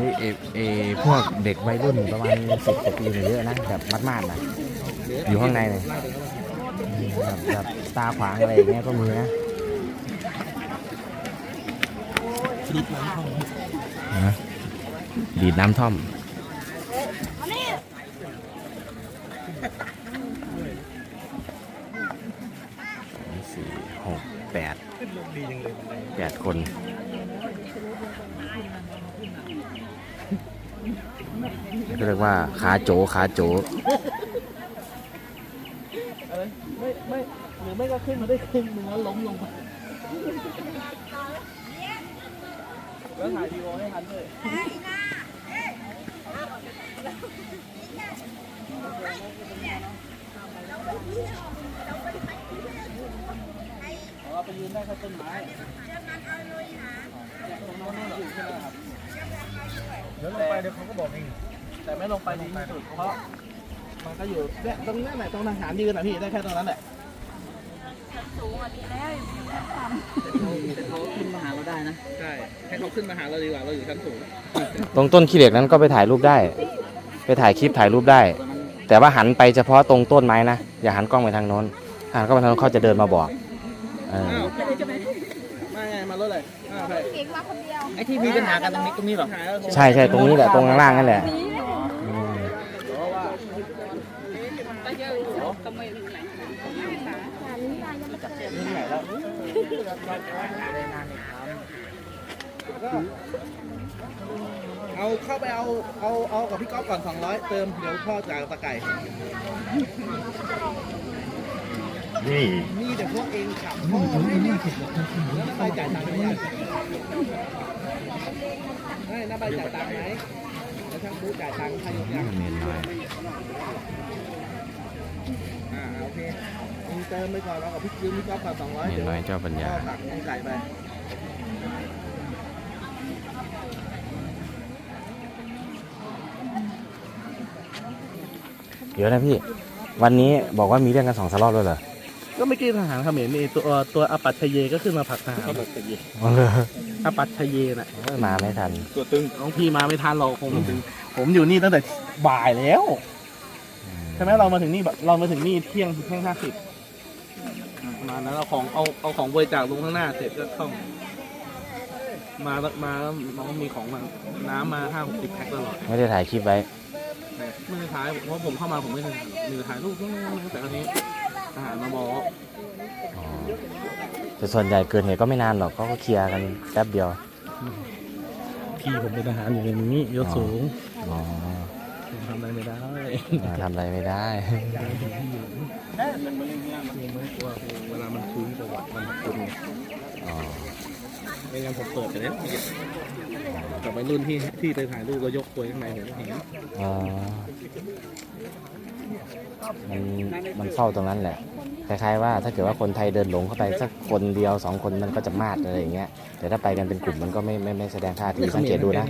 นี่เอเอพวกเด็กวัยรุ่นประมาณสิบกว่าปีเนี่ยเยอะนะแบบมัดๆนะอยู่ข้างในเลยแบบแบบตาขวางอะไรอย่างเงี้ยก็มีนะนะดีดน้ำท่อมสองสี่หก แปดแปดคนก็เรียกว่าขาโจขาโจไม่ไม่หรือไม่ก็ขึ้นมาได้ครึ่งหนึ่งแล้วล้มลงไปแล้วถ่ายวีดีโอให้ทันด้วย เราไปยืนได้แค่ต้นไม้ตรงโน้นนี่อยู่ใช่ไหมครับ เดี๋ยวลงไปเดี๋ยวเขาก็บอกเอง แต่ไม่ลงไปดีที่สุดเพราะมันก็อยู่เนี่ยตรงนั้นแหละตรงทหารยืนอะพี่ได้แค่ตรงนั้นแหละสูงกว่านี้แล้วอยู่ที่ชั้นต่ำแต่เขาขึ้นมาหาเราได้นะ ใช่ ให้เขาขึ้นมาหาเราดีกว่าเราอยู่ชั้นสูง ตรงต้นขี้เหล็กนั้นก็ไปถ่ายรูปได้ ไปถ่ายคลิปถ่ายรูปได้ แต่ว่าหันไปเฉพาะตรงต้นไม้นะ อย่าหันกล้องไปทางโน้นหันกล้องไปทางโน้นเขาจะเดินมาบอก เอออ้าวมาไงมารถเลยอ้าวใครเก่งมาคนเดียว ไอ้ที่มีปัญหากันตรงนี้ตรงนี้หรอใช่ใช่ตรงนี้แหละตรงข้างล่างนั่นแหละอืมเพราะว่าก็เยอะก็ไม่รู้ไหนนี่ไหนแล้วเอาเข้าไปเอาเอาเอากับพี่ก๊อฟก่อน200เติมเดี๋ยวพ่อจ่ายตะไก่ นี่นี่แต่พวกเองขับพ่อไม่ได้แล้วน้าใบจ่ายตังค์ไหมไม่น้าใบจ่ายตังค์ไหมแล้วช่างบูจ่ายตังค์ใครยกยังเมนน้อยอ่าโอเคมึงเติมไปก่อนเอากับพี่ยืมพี่ก๊อฟก่อนสองร้อยเนเดี๋ยวน้อยเจ้าปัญญาอตักน้องไก่ไปเดี๋ยวนะพี่ วันนี้บอกว่ามีเรื่องกันสองสลอบด้วยเหรอ ก็ไม่กี้ทหารเขมรนี่ตัวตัวอปัตชเยก็ขึ้นมาผลักทหาร อ๋อเหรออปัตชเยน่ะมาไม่ทัน ตัวตึงน้องพี่มาไม่ทันหรอกผมถึง ผมอยู่นี่ตั้งแต่บ่ายแล้ว ใช่ไหมเรามาถึงนี่แบบเรามาถึงนี่เที่ยงเที่ยงห้าสิบประมาณนั้นเราของเอาเอาของบริจาคลงข้างหน้าเสร็จก็เข้ามาแล้วมาแล้วน้องมีของมาน้ำมาห้าหกสิบแพ็คตลอด ไม่ได้ถ่ายคลิปไว้ ไม่ได้ถ่ายเพราะผมเข้ามาผมไม่ได้ถ่ายมีแต่ถ่ายรูปแต่ครั้นี้ ทหารมาบอกอ๋อแต่ส่วนใหญ่เกิดเหตุก็ไม่นานหรอกเขาก็เคลียร์กันแป๊บเดียว พี่ผมเป็นทหารอยู่ในนี้ยศสูงอ๋อผมทำอะไรไม่ได้อ่าทำอะไรไม่ได้ เวลามันคุ้นประวัติมันคุ้นไง อ๋อ ไม่งั้นผมเปิดไปแล้วกับวัยรุ่นที่ที่ไปถ่ายรูปแล้วยกตัวข้างในผมก็เห็นอ๋อมันมันเฝ้าตรงนั้นแหละ คล้ายๆว่าถ้าเกิดว่าคนไทยเดินหลงเข้าไปสักคนเดียวสองคนมันก็จะมาดอะไรอย่างเงี้ย แต่ถ้าไปกันเป็นกลุ่มมันก็ไม่ไม่ไม่แสดงท่าทีสังเกตดูนะ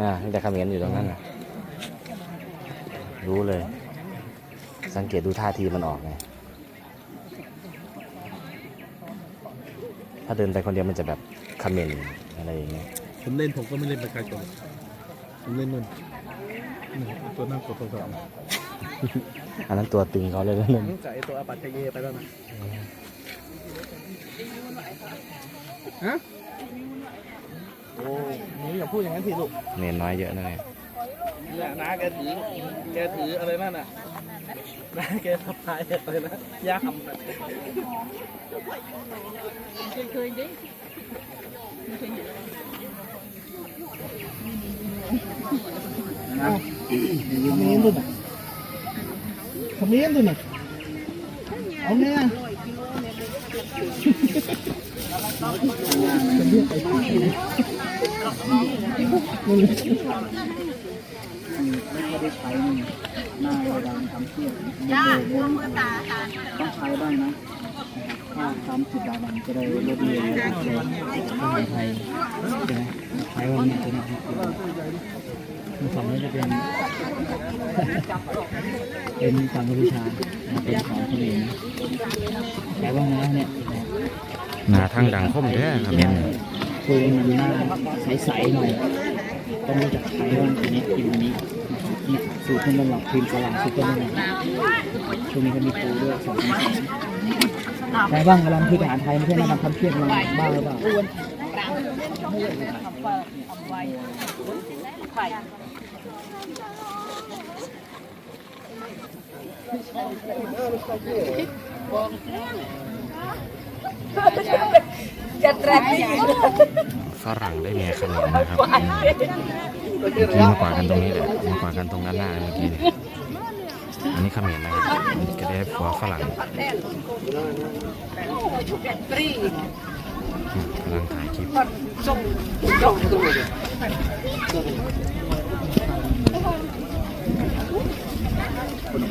อ่ามีแต่เขมรอยู่ตรงนั้นน่ะรู้เลย สังเกตดูท่าทีมันออกไง ถ้าเดินไปคนเดียวมันจะแบบ เขมรอะไรอย่างเงี้ยผมเล่นผมก็ไม่เล่นประชาชนผมเล่นนู่นนี่ตัวนั่งกดโทรศัพท์อันนั้นตัวตึงเขาเลยนะนั่นจ่ายตัวอปัตชเยไปแล้วนะฮะโอ้หนูอย่าพูดอย่างนั้นสิลูกเนนน้อยเยอะนะเนี่ยเนี่ยน้าแกถือแกถืออะไรนั่นน่ะ น้าแกสะพายอะไรนะย่ามน่ะเคยเคยดิขมิ้นด้วยนะขมิ้นด้วยนะเอาเนี่ยไม่ได้ใช้ หน้าเราดังทำเที่ยวจ้าดวงตาตาต้องใช้ได้นะถ้าทำผิดดาดังจะได้ลดเร็วคนไทยใช่ไหมใช้วันนี้เป็นมันทำให้จะเป็นเป็นฝั่งกัมพูชาเป็นของเขมรแต่ว่านะเนี่ยหนาทางดังคมเด้อครับเนี่ยคุยมันหน้าใสๆหน่อยต้องรู้จักใช้ว่าอันนี้กินอันนี้ เนี่ยสูตรต้นตำรับครีมสลาสูตรต้นตำรับช่วงนี้ก็มีปูด้วยสองพันสองใครบ้างกำลังคือทหารไทยไม่ใช่มาทำคำเพี้ยนมาบ้าหรือเปล่าฝรั่งได้เมียขนาดนะครับ เมื่อกี้มากว่ากันตรงนี้แหละมากว่ากันตรงด้านหน้าเมื่อกี้เนี่ยอันนี้เขมรนะครับอันนี้ก็ได้หัวฝรั่งกำลังถ่ายคลิปยุ่งงานอืม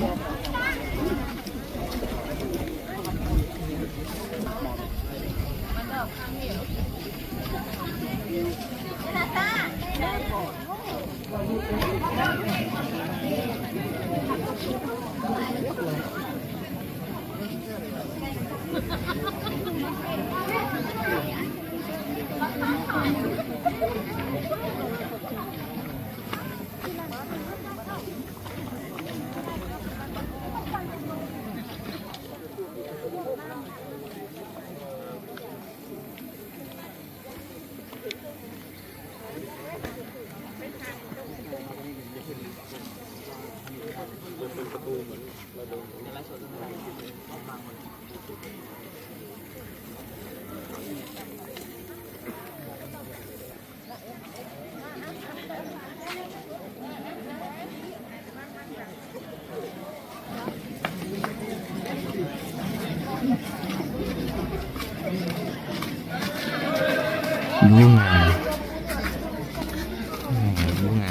ยุ่งงา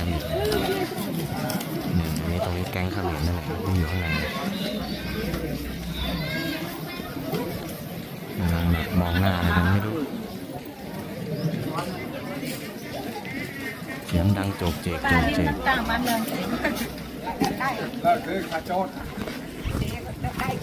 นอีกเนี่ยอันนี้ตรงนี้แก๊งเขมรนั่นแหละที่อยู่ข้างในกำลังแบบมองหน้าอะไรกันไม่รู้เสียงดังโจกเจกโจกเจกต่างมันเลยแล้วคือขาโจดได้เ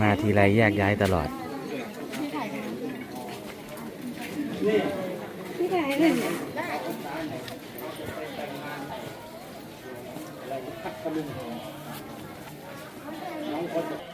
มาทีไรแยกย้ายตลอดน้องคน